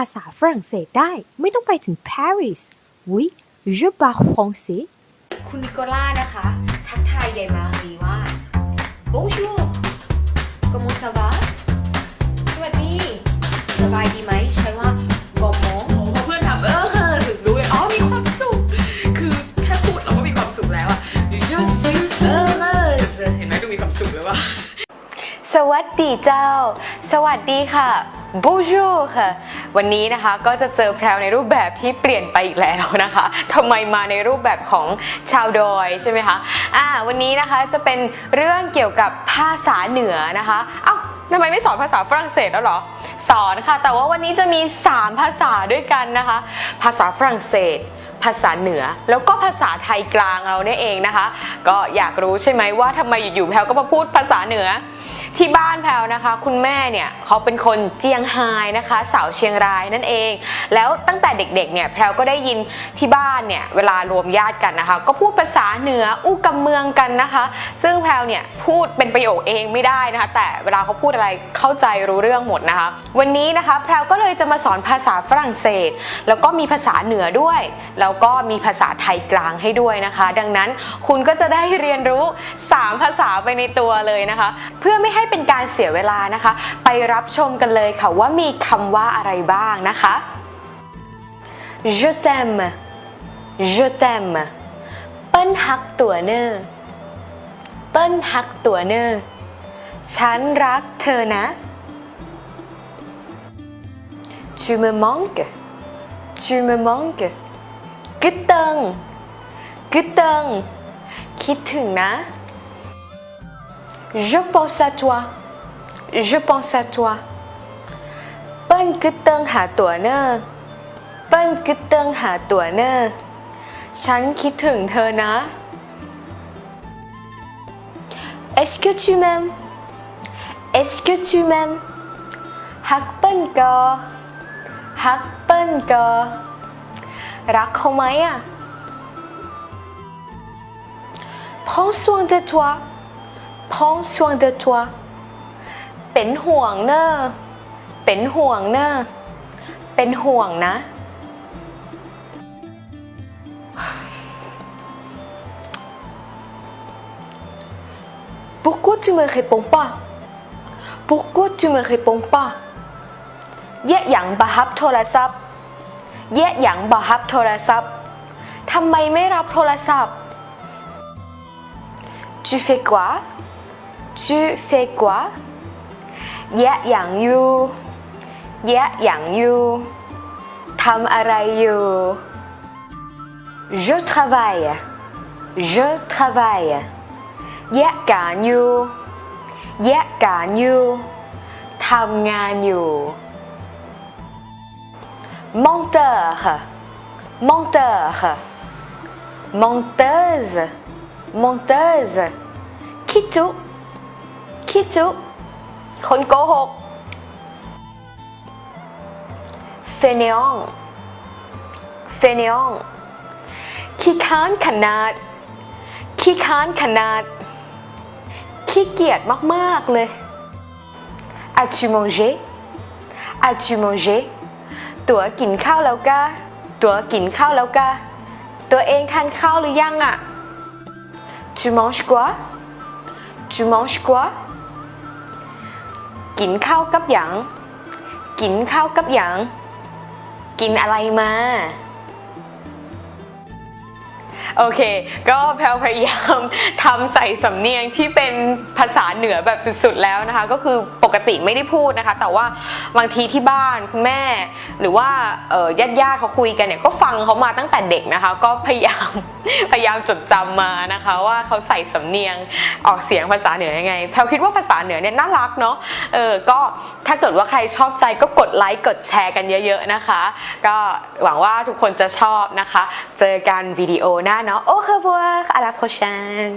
าษาฝรั่งเศสได้ ไม่ต้องไปถึงปารีส oui je parle français คุณนิโคล่านะคะ ทักทายยายมารีว่า bonjour comment ça va สวัสดี สบายดีไหมใช้ว่า bon mon พอเพื่อนถามเออถึงรู้เลยอ๋อมีความสุข คือแค่พูดเราก็มีความสุขแล้วอะ je suis heureuse เห็นไหมดูมีความสุขเลยว่ะสวัสดีเจ้า สวัสดีค่ะ bonjour ค่ะ วันนี้นะคะก็จะเจอแพรวในรูปแบบที่เปลี่ยนไปอีกแล้วนะคะทำไมมาในรูปแบบของชาวดอยใช่ไหมคะอ่าวันนี้นะคะจะเป็นเรื่องเกี่ยวกับภาษาเหนือนะคะเอ้าทำไมไม่สอนภาษาฝรั่งเศสแล้วหรอสอนค่ะ แต่ว่าวันนี้จะมี 3 ภาษาด้วยกันนะคะ ภาษาฝรั่งเศสภาษาเหนือแล้วก็ภาษาไทยกลางเราเนี่ยเองนะคะ ก็อยากรู้ใช่ไหมว่าทำไมอยู่ๆแพลวก็มาพูดภาษาเหนือที่บ้านแพลวนะคะ คุณแม่เนี่ยเขาเป็นคนเจียงไฮ้นะคะ สาวเชียงรายนั่นเอง แล้วตั้งแต่เด็กๆเนี่ยแพลวก็ได้ยินที่บ้านเนี่ยเวลารวมญาติกันนะคะ ก็พูดภาษาเหนืออู้กำเมืองกันนะคะ ซึ่งแพลวเนี่ยพูดเป็นประโยคเองไม่ได้นะคะ แต่เวลาเขาพูดอะไรเข้าใจรู้เรื่องหมดนะคะ วันนี้นะคะแพลวก็เลยจะมาสอนภาษาฝรั่งเศส แล้วก็มีภาษาเหนือด้วย แล้วก็มีภาษาไทยกลางให้ด้วยนะคะ ดังนั้นคุณก็จะได้เรียนรู้ 3 ภาษาไปในตัวเลยนะคะ เพื่อไม่ให้ให้เป็นการเสียเวลานะคะ ไปรับชมกันเลยค่ะว่ามีคำว่าอะไรบ้างนะคะ je t'aime je t'aime เปิ้ลฮักตัวเนอร์เปิ้ลฮักตัวเนอร์ฉันรักเธอนะ tu me manques tu me manques กึดเติงกึดเติงคิดถึงนะ je pense à toi je pense à toi เปิ้ลกึดเติงหาตัวเนอร์เปิ้ลกึดเติงหาตัวเนอร์ฉันคิดถึงเธอนะ Est-ce que tu m'aimes Est-ce que tu m'aimes ฮักเปิ้ลกอฮักเปิ้ลกอรักเขาไหมอ่ะ Prends soin de toi Prends soin de toi เป็นห่วงเนอะเป็นห่วงเนอะเป็นห่วงนะ Pourquoi tu me réponds pas Pourquoi tu me réponds pas เยะหยังบะฮับโทรศัพท์ เยะหยังบะฮับโทรศัพท์ทำไมไม่รับโทรศัพท์ Tu fais quoi Tu fais quoi เยะหยังอยู่เยะหยังอยู่ทำอะไรอยู่ Je travaille Je travaille แยะการอยู่แยะการ คิดจุ คนโกหก fainéant fainéant ขี้ค้านขนาด ขี้ค้านขนาด ขี้เกียจมากๆเลย As-tu mangé As-tu mangé ตัวกินข้าวแล้วกะตัวกินข้าวแล้วกะตัวเองทานข้าวหรือยังอะ Tu manges quoi Tu manges quoi กินข้าวกับหยัง กินข้าวกับหยัง กินอะไรมา โอเค ก็แพลพยายามทำใส่สำเนียงที่เป็นภาษาเหนือแบบสุดๆแล้วนะคะ ก็คือปกติไม่ได้พูดนะคะ แต่ว่าบางทีที่บ้านคุณแม่ หรือว่าญาติญาติๆเขาคุยกันเนี่ยก็ฟังเขามาตั้งแต่เด็กนะคะ ก็พยายามพยายามจดจำมานะคะ ว่าเขาใส่สำเนียงออกเสียงภาษาเหนือยังไง แพลคิดว่าภาษาเหนือเนี่ยน่ารักเนาะเออก็ถ้าเกิดว่าใครชอบใจก็กดไลค์กดแชร์กันเยอะ ๆนะคะ ก็หวังว่าทุกคนจะชอบนะคะ เจอกันวิดีโอหน้าเนาะ Au revoir à la prochaine